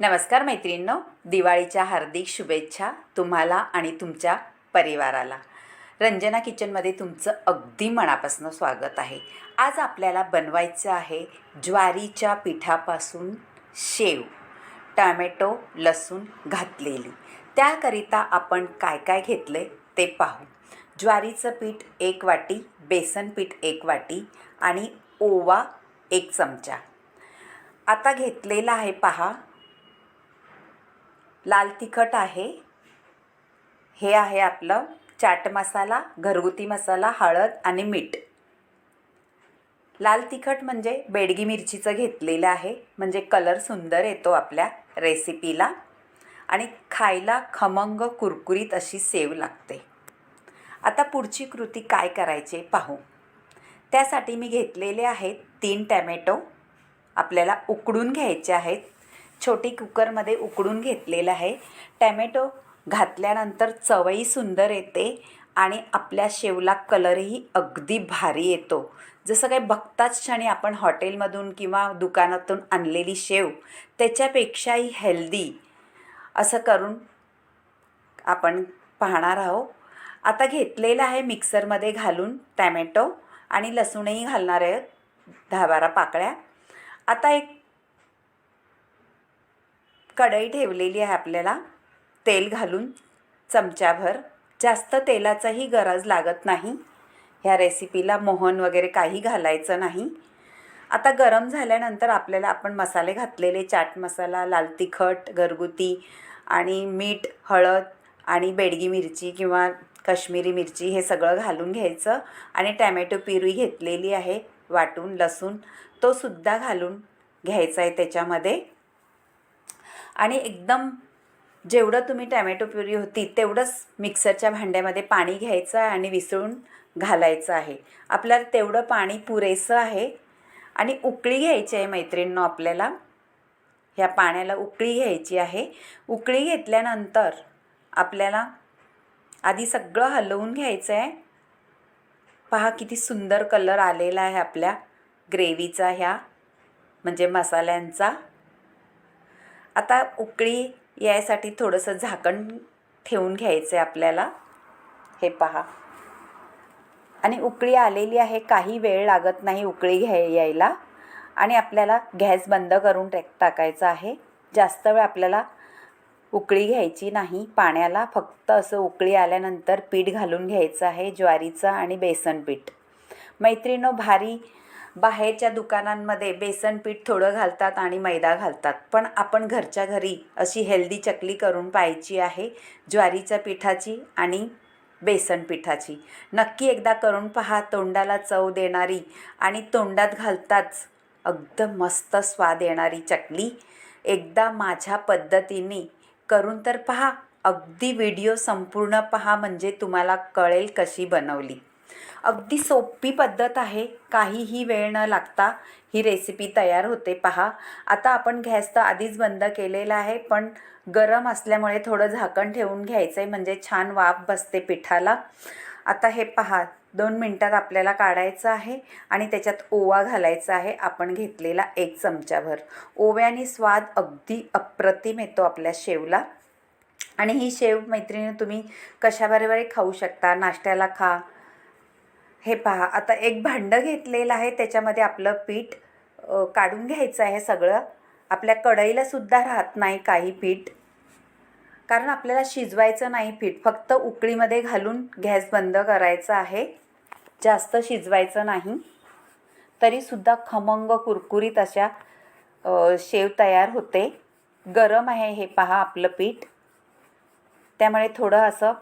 नमस्कार मैत्रिणींनो दिवाळीच्या हार्दिक शुभेच्छा तुम्हाला आणि तुमच्या परिवाराला. रंजना किचनमध्ये तुमचं अगदी मनापासून स्वागत आहे. आज आपल्याला बनवायचं आहे ज्वारीच्या पिठापासून शेव टॅमॅटो लसूण घातलेली. त्याकरिता आपण काय काय घेतले ते पाहू. ज्वारीचं पीठ एक वाटी बेसन पीठ एक वाटी आणि ओवा एक चमचा. आता घेतलेला आहे पहा लाल तिखट आहे. हे आहे आपलं चाट मसाला घरगुती मसाला हळद आणि मीठ. लाल तिखट म्हणजे बेडगी मिरचीचं घेतलेलं आहे. म्हणजे कलर सुंदर येतो आपल्या रेसिपीला. आणि खायला खमंग कुरकुरीत अशी सेव लागते. आता पुढची कृती काय करायचे पाहू. त्यासाठी मी घेतलेले आहेत तीन टॅमॅटो. आपल्याला उकडून घ्यायचे आहेत. छोटी कुकरमध्ये उकडून घेतलेलं आहे. टॅमॅटो घातल्यानंतर चवही सुंदर येते आणि आपल्या शेवला कलरही अगदी भारी येतो. जसं काही बघताच क्षणी आपण हॉटेलमधून किंवा दुकानातून आणलेली शेव त्याच्यापेक्षाही हेल्दी असं करून आपण पाहणार आहोत. आता घेतलेलं आहे मिक्सरमध्ये घालून टॅमॅटो आणि लसूणही घालणार आहे. दहा बारा पाकळ्या. आता एक कढई ठेवलेली आहे आपल्याला. तेल घालून चमच्याभर. जास्त तेलाचाही गरज लागत नाही. ह्या रेसिपीला मोहन वगैरे काही घालायचं नाही. आता गरम झाल्यानंतर आपल्याला आपण मसाले घातलेले चाट मसाला लाल तिखट घरगुती आणि मीठ हळद आणि बेडगी मिरची किंवा कश्मीरी मिरची हे सगळं घालून घ्यायचं. आणि टॅमॅटो प्युरी घेतलेली आहे वाटून लसूण तो सुद्धा घालून घ्यायचा आहे त्याच्यामध्ये. आणि एकदम जेवढं तुम्ही टॅमॅटो प्युरी होती तेवढंच मिक्सरच्या भांड्यामध्ये पाणी घ्यायचं आहे आणि विसळून घालायचं आहे. आपल्याला तेवढं पाणी पुरेसं आहे आणि उकळी घ्यायची आहे मैत्रिणींनो आपल्याला. ह्या पाण्याला उकळी घ्यायची आहे. उकळी घेतल्यानंतर आपल्याला आधी सगळं हलवून घ्यायचं आहे पहा किती सुंदर कलर आलेला आहे आपल्या ग्रेव्हीचा ह्या म्हणजे मसाल्यांचा. आता उकळी यायसाठी थोडंसं झाकण ठेवून घ्यायचं आहे आपल्याला. हे पहा. आणि उकळी आलेली आहे काही वेळ लागत नाही उकळी घ्या यायला. आणि आपल्याला गॅस बंद करून टाक टाकायचा आहे. जास्त वेळ आपल्याला उकळी घ्यायची नाही. पाण्याला फक्त असं उकळी आल्यानंतर पीठ घालून घ्यायचं आहे ज्वारीचं आणि बेसन पीठ. मैत्रिणो भारी बाहेरच्या दुकानांमध्ये बेसन पीठ थोडं घालतात आणि मैदा घालतात. पण आपण घरच्या घरी अशी हेल्दी चकली करून पाहायची आहे ज्वारीच्या पिठाची आणि बेसन पिठाची. नक्की एकदा करून पहा तोंडाला चव देणारी आणि तोंडात घालताच अगदम मस्त स्वाद येणारी चकली. एकदा माझ्या पद्धतीने करून तर पहा. अगदी व्हिडिओ संपूर्ण पहा म्हणजे तुम्हाला कळेल कशी बनवली. अगदी सोपी पद्धत आहे. काहीही वेळ न लागता ही रेसिपी तयार होते. पहा आता आपण गॅस तर आधीच बंद केलेला आहे पण गरम असल्यामुळे थोडं झाकण ठेवून घ्यायचं आहे म्हणजे छान वाफ बसते पिठाला. आता हे पहा दोन मिनटात आपल्याला काढायचं आहे आणि त्याच्यात ओवा घालायचा आहे. आपण घेतलेला एक चमचाभर. ओव्याने स्वाद अगदी अप्रतिम येतो आपल्या शेवला. आणि ही शेव मैत्रिणी तुम्ही कशाबरोबरही खाऊ शकता. नाश्त्याला खा हे पहा आता एक भांडं घेतलेलं आहे त्याच्यामध्ये आपलं पीठ काढून घ्यायचं आहे सगळं. आपल्या कढईला सुद्धा राहत नाही काही पीठ. कारण आपल्याला शिजवायचं नाही पीठ फक्त उकळीमध्ये घालून गॅस बंद करायचा आहे. जास्त शिजवायचं नाही. तरीसुद्धा खमंग कुरकुरीत अशा शेव तयार होते. गरम आहे हे पहा आपलं पीठ. त्यामुळे थोडं असं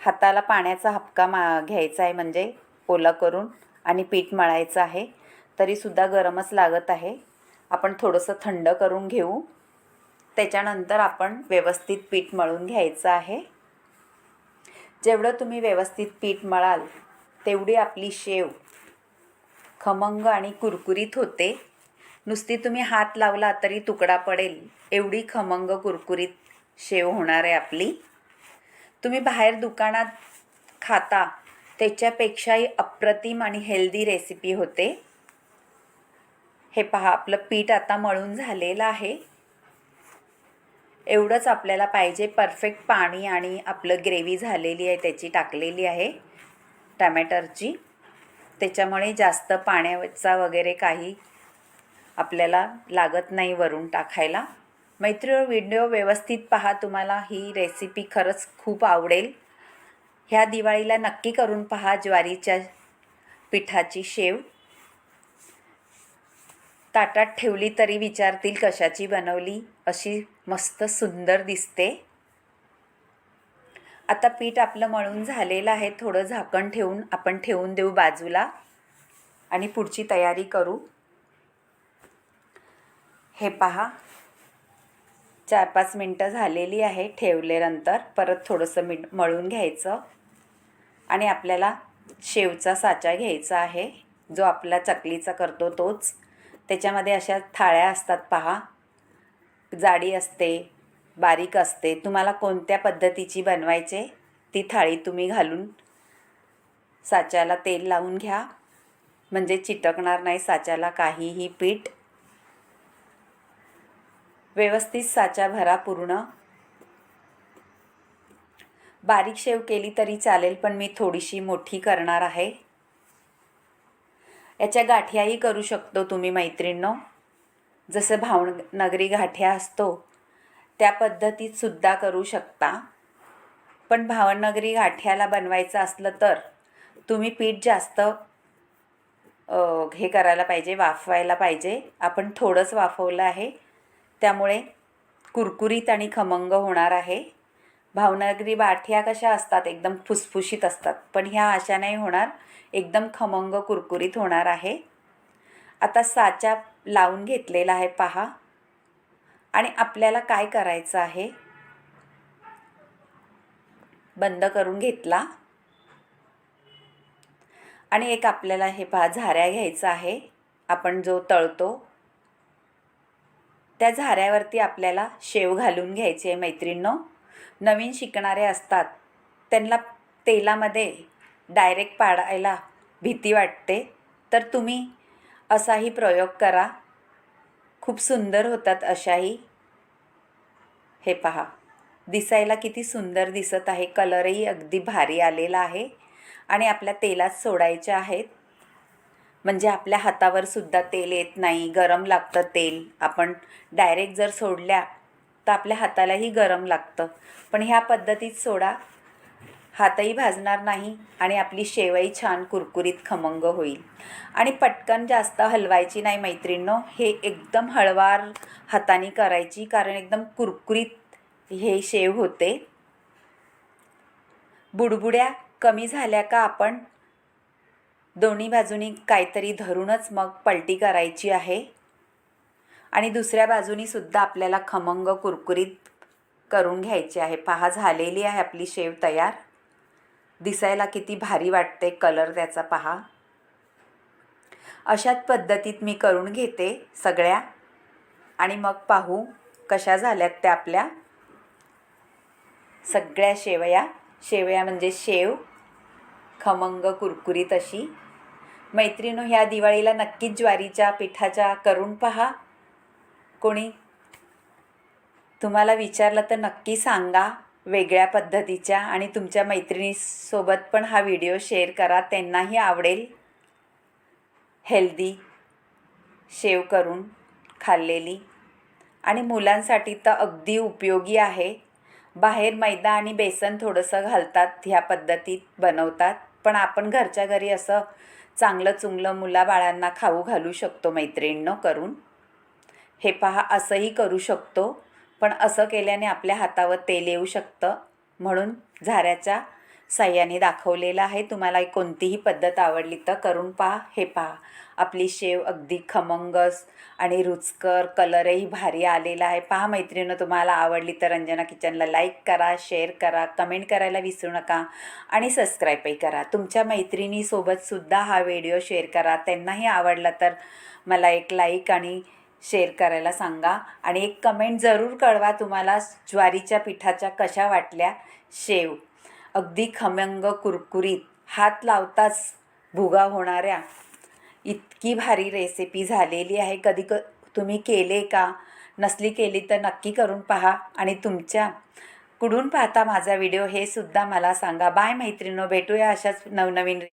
हाताला पाण्याचा हपका मा घ्यायचा आहे म्हणजे ओला करून आणि पीठ मळायचं आहे. तरीसुद्धा गरमच लागत आहे. आपण थोडंसं थंड करून घेऊ. त्याच्यानंतर आपण व्यवस्थित पीठ मळून घ्यायचं आहे. जेवढं तुम्ही व्यवस्थित पीठ मळाल तेवढी आपली शेव खमंग आणि कुरकुरीत होते. नुसती तुम्ही हात लावला तरी तुकडा पडेल. एवढी खमंग कुरकुरीत शेव होणार आहे आपली. तुम्ही बाहेर दुकानात खाता त्याच्यापेक्षाही अप्रतिम आणि हेल्दी रेसिपी होते. हे पहा आपलं पीठ आता मळून झालेलं आहे. एवढंच आपल्याला पाहिजे परफेक्ट पाणी आणि आपलं ग्रेव्ही झालेली आहे त्याची टाकलेली आहे टमॅटरची त्याच्यामुळे जास्त पाण्याचा वगैरे काही आपल्याला लागत नाही वरून टाकायला. मैत्रिणी व्हिडिओ व्यवस्थित पहा तुम्हाला ही रेसिपी खरंच खूप आवडेल. ह्या दिवाळीला नक्की करून पहा ज्वारीच्या पिठाची शेव. ताटात ठेवली तरी विचारतील कशाची बनवली अशी मस्त सुंदर दिसते. आता पीठ आपलं मळून झालेलं आहे थोडं झाकण ठेवून आपण ठेवून देऊ बाजूला आणि पुढची तयारी करू. हे पहा. चार पाच मिनटं झालेली आहे ठेवल्यानंतर परत थोडंसं मीठ मळून घ्यायचं. आणि आपल्याला शेवचा साचा घ्यायचा आहे. जो आपला चकलीचा करतो तोच. त्याच्यामध्ये अशा थाळ्या असतात पहा. जाडी असते बारीक असते. तुम्हाला कोणत्या पद्धतीची बनवायचे ती थाळी तुम्ही घालून साच्याला तेल लावून घ्या. म्हणजे चिटकणार नाही साच्याला काहीही पीठ. व्यवस्थित साचा भरा पूर्ण. बारीक शेव केली तरी चालेल पण मी थोडीशी मोठी करणार आहे. याच्या गाठ्याही करू शकतो तुम्ही मैत्रिणींनो. जसं भावनगरी गाठ्या असतो त्या पद्धतीत सुद्धा करू शकता. पण भावनगरी गाठ्याला बनवायचं असलं तर तुम्ही पीठ जास्त हे करायला पाहिजे वाफवायला पाहिजे. आपण थोडंच वाफवलं आहे. त्यामुळे कुरकुरीत आणि खमंग होणार आहे. भावनगरी बाठ्या कशा असतात? एकदम फुसफुशीत असतात. पण ह्या अशा नाही होणार. एकदम खमंग कुरकुरीत होणार आहे. आता साचा लावून घेतलेला आहे पहा. आणि आपल्याला काय करायचं आहे? बंद करून घेतला. आणि एक आपल्याला हे पहा झाऱ्या घ्यायचा आहे. आपण जो तळतो त्या झाऱ्यावरती आपल्याला शेव घालून घ्यायची आहे मैत्रिणींनो. नवीन शिकणारे असतात. त्यांना तेलामध्ये डायरेक्ट पाडायला भीती वाटते. तर तुम्ही असाही प्रयोग करा. खूप सुंदर होतात अशाही. हे पहा. दिसायला किती सुंदर दिसत आहे. कलरही अगदी भारी आलेला आहे. आणि आपल्या तेलात सोडायच्या आहेत. म्हणजे आपल्या हातावर सुद्धा तेल येत नाही गरम लागतं तेल. आपण डायरेक्ट जर सोडल्या तर आपल्या हातालाही गरम लागतं. पण ह्या पद्धतीत सोडा. हातही भाजणार नाही आणि आपली शेवई छान कुरकुरीत खमंग होईल. आणि पटकन जास्त हलवायची नाही मैत्रिणींनो हे एकदम हळवार हाताने करायची कारण एकदम कुरकुरीत हे शेव होते. बुडबुड्या कमी झाल्या का आपण दोन्ही बाजूनी काहीतरी धरूनच मग पलटी करायची आहे. आणि दुसऱ्या बाजूनी सुद्धा आपल्याला खमंग कुरकुरीत करून घ्यायची आहे. पहा झालेली आहे आपली शेव तयार. दिसायला किती भारी वाटते कलर त्याचा पहा. अशाच पद्धतीत मी करून घेते सगळ्या. आणि मग पाहू कशा झाल्यात त्या आपल्या सगळ्या शेवया. शेवया म्हणजे शेव खमंग कुरकुरीत अशी. मैत्रिणो ह्या दिवाळीला नक्कीच ज्वारीच्या पिठाच्या करून पहा. कोणी? तुम्हाला विचारलं तर नक्की सांगा. वेगळ्या पद्धतीच्या आणि तुमच्या मैत्रिणीसोबत पण हा व्हिडिओ शेअर करा. त्यांनाही आवडेल. हेल्दी शेव करून खाल्लेली. आणि मुलांसाठी तर अगदी उपयोगी आहे. बाहेर मैदा आणि बेसन थोडंसं घालतात ह्या पद्धतीत बनवतात. पण आपण घरच्या घरी असं चांगलं चुंगलं मुलाबाळांना खाऊ घालू शकतो मैत्रिणींनो करून. हे पहा असंही करू शकतो पण असं केल्याने आपल्या हातावर तेल येऊ शकतं. म्हणून झाऱ्याच्या साह्याने दाखवलेलं आहे. तुम्हाला कोणतीही पद्धत आवडली तर करून पहा. हे पहा. आपली शेव अगदी खमंगस आणि रुचकर कलरही भारी आलेला आहे. पहा मैत्रिणीनं तुम्हाला आवडली तर रंजना किचनला लाईक करा शेअर करा कमेंट करायला विसरू नका आणि सबस्क्राईबही करा. तुमच्या मैत्रिणीसोबतसुद्धा हा व्हिडिओ शेअर करा. त्यांनाही आवडला तर मला एक लाईक आणि शेअर करायला सांगा. आणि एक कमेंट जरूर कळवा तुम्हाला ज्वारीच्या पिठाच्या कशा वाटल्या शेव. अगदी खमंग कुरकुरीत हात लावताच भुगा होणाऱ्या इतकी भारी रेसिपी झालेली आहे. कधी क तुम्ही केले का? नसली केली तर नक्की करून पहा आणि तुमच्या कुठून पाहता माझा व्हिडिओ हे सुद्धा मला सांगा. बाय मैत्रिणो भेटूया अशाच नवनवीन